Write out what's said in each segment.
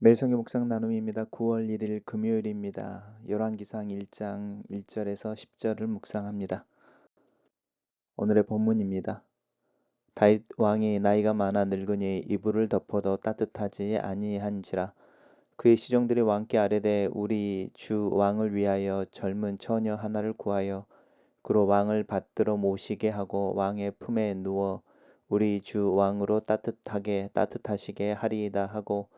매성의 묵상 나눔입니다. 9월 1일 금요일입니다. 열왕기상 1장 1절에서 10절을 묵상합니다. 오늘의 본문입니다. 다윗 왕이 나이가 많아 늙으니 이불을 덮어도 따뜻하지 아니한지라 그의 시종들이 왕께 아뢰되 우리 주 왕을 위하여 젊은 처녀 하나를 구하여 그로 왕을 받들어 모시게 하고 왕의 품에 누워 우리 주 왕으로 따뜻하게 따뜻하시게 하리이다 하고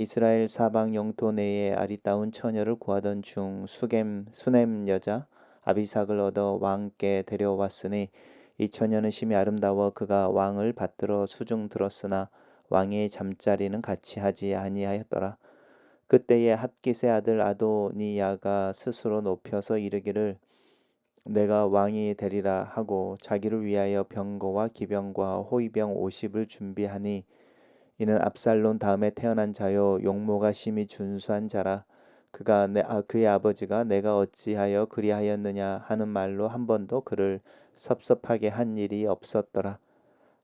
이스라엘 사방 영토 내에 아리따운 처녀를 구하던 중 수겜 수넴 여자 아비삭을 얻어 왕께 데려왔으니 이 처녀는 심히 아름다워 그가 왕을 받들어 수중 들었으나 왕의 잠자리는 같이 하지 아니하였더라. 그때에 핫깃의 아들 아도니야가 스스로 높여서 이르기를 내가 왕이 되리라 하고 자기를 위하여 병거와 기병과 호위병 50을 준비하니 이는 압살론 다음에 태어난 자요 용모가 심히 준수한 자라 그가 내, 아, 그의 아버지가 내가 어찌하여 그리하였느냐 하는 말로 한 번도 그를 섭섭하게 한 일이 없었더라.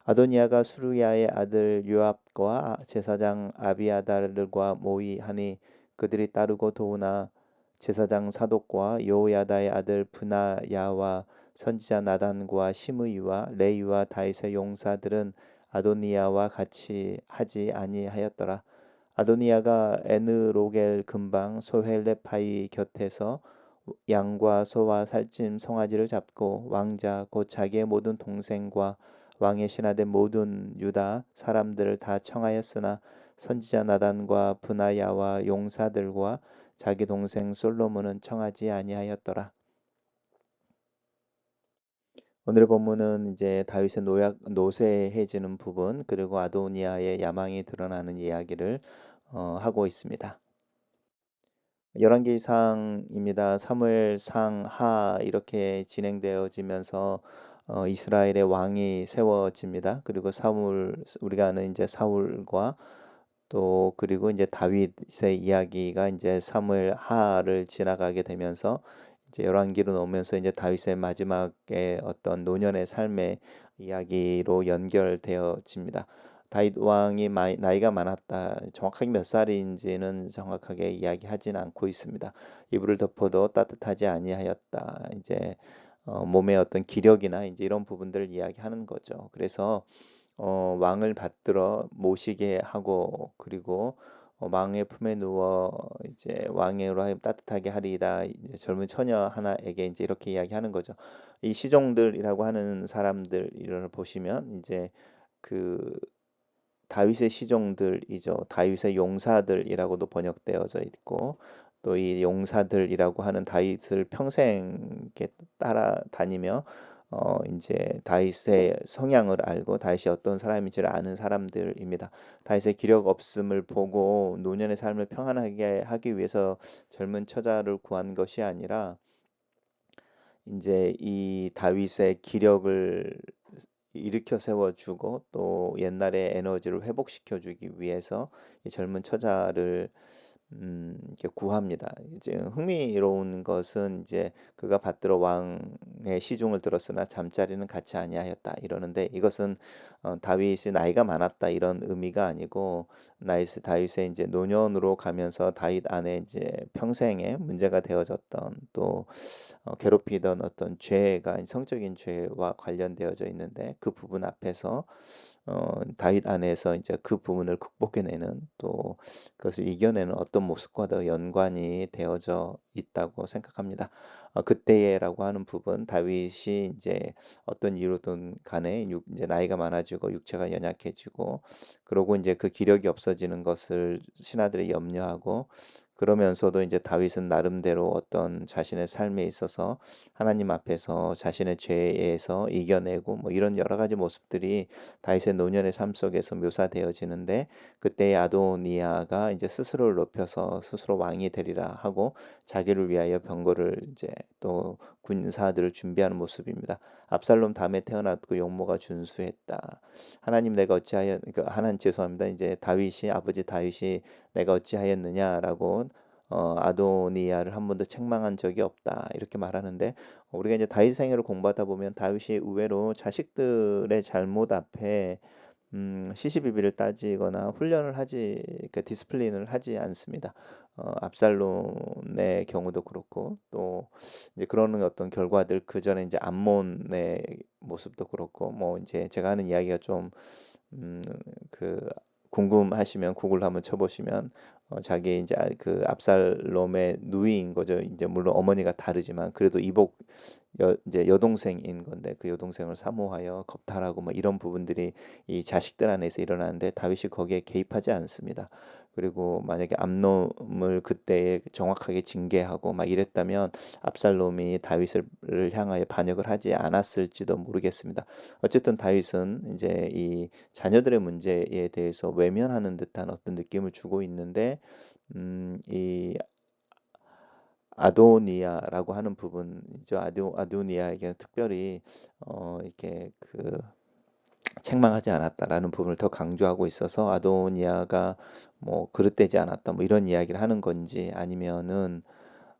아도니아가 수루야의 아들 요압과 제사장 아비아달과 모이하니 그들이 따르고 도우나 제사장 사독과 요야다의 아들 분하야와 선지자 나단과 시므이와 레이와 다윗의 용사들은 아도니아와 같이 하지 아니하였더라. 아도니아가 에느로겔 근방 소헬레파이 곁에서 양과 소와 살찜 송아지를 잡고 왕자 곧 자기의 모든 동생과 왕의 신하된 모든 유다 사람들을 다 청하였으나 선지자 나단과 분하야와 용사들과 자기 동생 솔로몬은 청하지 아니하였더라. 오늘의 본문은 이제 다윗의 노약, 노쇠해지는 부분 그리고 아도니아의 야망이 드러나는 이야기를 어, 하고 있습니다. 열왕기상입니다. 사무엘상 하 이렇게 진행되어지면서 어, 이스라엘의 왕이 세워집니다. 그리고 사울 우리가 아는 이제 사울과 또 그리고 이제 다윗의 이야기가 이제 사무엘 하를 지나가게 되면서 이제 열왕기로 넘으면서 이제 다윗의 마지막에 어떤 노년의 삶의 이야기로 연결되어집니다. 다윗 왕이 나이가 많았다. 정확하게 몇 살인지는 정확하게 이야기하지는 않고 있습니다. 이불을 덮어도 따뜻하지 아니하였다. 이제 어, 몸의 어떤 기력이나 이제 이런 부분들을 이야기하는 거죠. 그래서 어, 왕을 받들어 모시게 하고 그리고 어, 왕의 품에 누워 이제 왕으로 하여 따뜻하게 하리이다. 이제 젊은 처녀 하나에게 이제 이렇게 이야기하는 거죠. 이 시종들이라고 하는 사람들 이런 보시면 이제 그 다윗의 시종들이죠. 다윗의 용사들이라고도 번역되어져 있고 또 이 용사들이라고 하는 다윗을 평생 따라다니며 어 이제 다윗의 성향을 알고 다윗이 어떤 사람인지를 아는 사람들입니다. 다윗의 기력 없음을 보고 노년의 삶을 평안하게 하기 위해서 젊은 처자를 구한 것이 아니라 이제 이 다윗의 기력을 일으켜 세워주고 또 옛날의 에너지를 회복시켜주기 위해서 이 젊은 처자를 음, 구합니다. 이제 흥미로운 것은 이제 그가 받들어 왕의 시중을 들었으나 잠자리는 같이 아니하였다 이러는데 이것은 어, 다윗이 나이가 많았다 이런 의미가 아니고 나이스 다윗의 이제 노년으로 가면서 다윗 안에 이제 평생에 문제가 되어졌던 또 어, 괴롭히던 어떤 죄가 성적인 죄와 관련되어져 있는데 그 부분 앞에서 어, 다윗 안에서 이제 그 부분을 극복해내는 또 그것을 이겨내는 어떤 모습과도 연관이 되어져 있다고 생각합니다. 어, 그때라고 하는 부분 다윗이 이제 어떤 이유든 간에 육, 이제 나이가 많아지고 육체가 연약해지고 그러고 이제 그 기력이 없어지는 것을 신하들이 염려하고 그러면서도 이제 다윗은 나름대로 어떤 자신의 삶에 있어서 하나님 앞에서 자신의 죄에서 이겨내고 뭐 이런 여러 가지 모습들이 다윗의 노년의 삶 속에서 묘사되어지는데 그때 아도니아가 이제 스스로를 높여서 스스로 왕이 되리라 하고 자기를 위하여 병거를 이제 또 군사들을 준비하는 모습입니다. 압살롬 다음에 태어났고 용모가 준수했다. 하나님 내가 어찌하여 그 하나님 죄송합니다. 이제 다윗이 아버지 다윗이 내가 어찌하였느냐라고 어, 아도니아를 한 번도 책망한 적이 없다 이렇게 말하는데 우리가 이제 다윗 생애를 공부하다 보면 다윗이 의외로 자식들의 잘못 앞에 음, 시시비비를 따지거나 훈련을 하지, 그 디스플린을 하지 않습니다. 어, 압살롬의 경우도 그렇고 또 이제 그런 어떤 결과들 그 전에 이제 암몬의 모습도 그렇고 뭐 이제 제가 하는 이야기가 좀 음, 그 궁금하시면 구글 한번 쳐보시면 어, 자기 이제 아- 그 압살롬의 누이인 거죠. 이제 물론 어머니가 다르지만 그래도 이복 여, 이제 여동생인 건데 그 여동생을 사모하여 겁탈하고 뭐 이런 부분들이 이 자식들 안에서 일어나는데 다윗이 거기에 개입하지 않습니다. 그리고 만약에 암놈을 그때 정확하게 징계하고 막 이랬다면 압살롬이 다윗을 향하여 반역을 하지 않았을지도 모르겠습니다. 어쨌든 다윗은 이제 이 자녀들의 문제에 대해서 외면하는 듯한 어떤 느낌을 주고 있는데 음, 이 아도니아라고 하는 부분이죠. 아도, 아도니아에게는 특별히 어, 이렇게 그 책망하지 않았다라는 부분을 더 강조하고 있어서 아도니아가 뭐 그릇되지 않았다 뭐 이런 이야기를 하는 건지 아니면은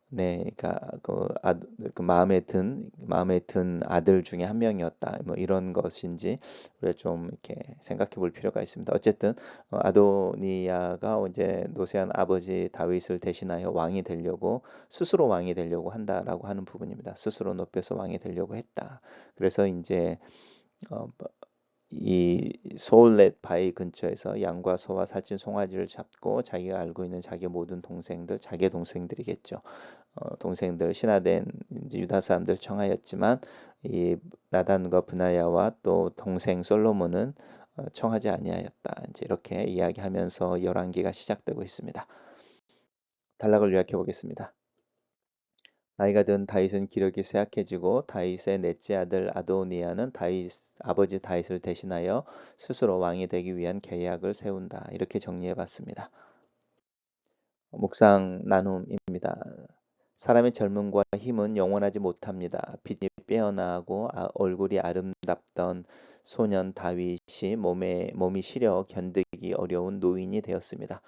네, 그러니까 그, 아, 그 마음에 든 마음에 든 아들 중에 한 명이었다. 뭐 이런 것인지 우리가 좀 이렇게 생각해 볼 필요가 있습니다. 어쨌든 어, 아도니아가 이제 노세한 아버지 다윗을 대신하여 왕이 되려고 스스로 왕이 되려고 한다라고 하는 부분입니다. 스스로 높여서 왕이 되려고 했다. 그래서 이제 어, 이 소울렛 바위 근처에서 양과 소와 살찐 송아지를 잡고 자기가 알고 있는 자기 모든 동생들, 자기 동생들이겠죠. 어, 동생들 신하된 유다 사람들 청하였지만 이 나단과 브나야와 또 동생 솔로몬은 어, 청하지 아니하였다. 이제 이렇게 이야기하면서 열왕기가 시작되고 있습니다. 단락을 요약해 보겠습니다. 나이가 든 다윗은 기력이 쇠약해지고 다윗의 넷째 아들 아도니아는 다윗 아버지 다윗을 대신하여 스스로 왕이 되기 위한 계약을 세운다. 이렇게 정리해 봤습니다. 묵상 나눔입니다. 사람의 젊음과 힘은 영원하지 못합니다. 빛이 빼어나고 아, 얼굴이 아름답던 소년 다윗이 몸에 몸이 시려 견디기 어려운 노인이 되었습니다.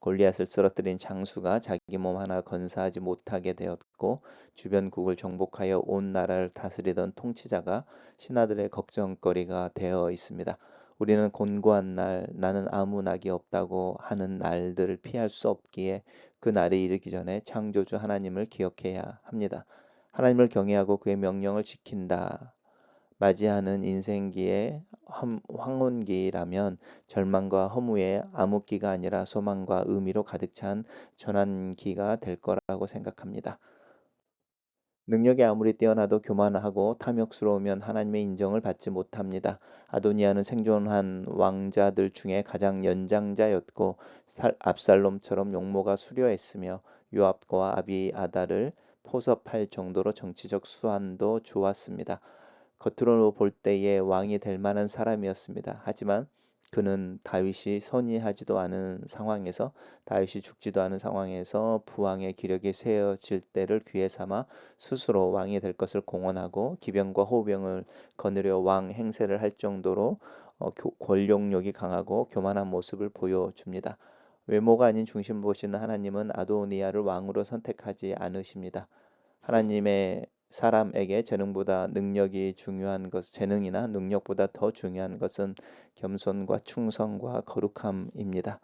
골리앗을 쓰러뜨린 장수가 자기 몸 하나 건사하지 못하게 되었고 주변국을 정복하여 온 나라를 다스리던 통치자가 신하들의 걱정거리가 되어 있습니다. 우리는 곤고한 날, 나는 아무 낙이 없다고 하는 날들을 피할 수 없기에 그 날이 이르기 전에 창조주 하나님을 기억해야 합니다. 하나님을 경외하고 그의 명령을 지킨다. 맞이하는 인생기의 황혼기라면 절망과 허무의 암흑기가 아니라 소망과 의미로 가득 찬 전환기가 될 거라고 생각합니다. 능력이 아무리 뛰어나도 교만하고 탐욕스러우면 하나님의 인정을 받지 못합니다. 아도니아는 생존한 왕자들 중에 가장 연장자였고 압살롬처럼 용모가 수려했으며 요압과 아비아다를 포섭할 정도로 정치적 수완도 좋았습니다. 겉으로 볼 때에 왕이 될 만한 사람이었습니다. 하지만 그는 다윗이 선의하지도 않은 상황에서 다윗이 죽지도 않은 상황에서 부왕의 기력이 세어질 때를 기회 삼아 스스로 왕이 될 것을 공언하고 기병과 호병을 거느려 왕 행세를 할 정도로 어, 권력력이 강하고 교만한 모습을 보여줍니다. 외모가 아닌 중심 보시는 하나님은 아도니아를 왕으로 선택하지 않으십니다. 하나님의 사람에게 재능보다 능력이 중요한 것, 재능이나 능력보다 더 중요한 것은 겸손과 충성과 거룩함입니다.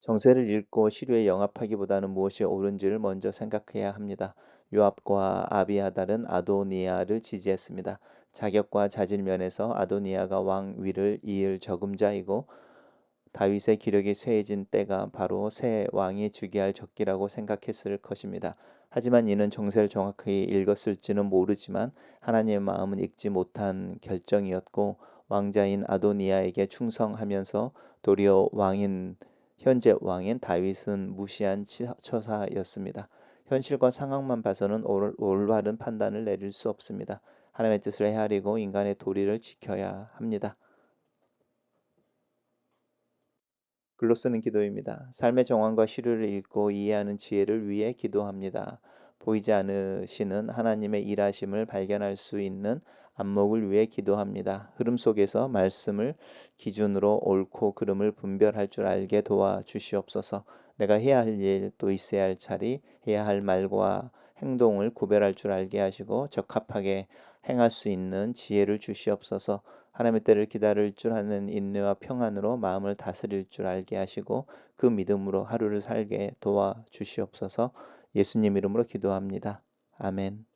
정세를 읽고 시류에 영합하기보다는 무엇이 옳은지를 먼저 생각해야 합니다. 요압과 아비아달은 아도니아를 지지했습니다. 자격과 자질 면에서 아도니아가 왕 위를 이을 적임자이고 다윗의 기력이 쇠해진 때가 바로 새 왕이 주게 할 적기라고 생각했을 것입니다. 하지만 이는 정세를 정확히 읽었을지는 모르지만 하나님의 마음은 읽지 못한 결정이었고 왕자인 아도니아에게 충성하면서 도리어 왕인 현재 왕인 다윗은 무시한 처사였습니다. 현실과 상황만 봐서는 올바른 판단을 내릴 수 없습니다. 하나님의 뜻을 헤아리고 인간의 도리를 지켜야 합니다. 글로 쓰는 기도입니다. 삶의 정황과 시류를 읽고 이해하는 지혜를 위해 기도합니다. 보이지 않으시는 하나님의 일하심을 발견할 수 있는 안목을 위해 기도합니다. 흐름 속에서 말씀을 기준으로 옳고 그름을 분별할 줄 알게 도와 주시옵소서. 내가 해야 할 일 또 있어야 할 자리, 해야 할 말과 행동을 구별할 줄 알게 하시고 적합하게 행할 수 있는 지혜를 주시옵소서. 하나님의 때를 기다릴 줄 아는 인내와 평안으로 마음을 다스릴 줄 알게 하시고 그 믿음으로 하루를 살게 도와 주시옵소서. 예수님 이름으로 기도합니다. 아멘.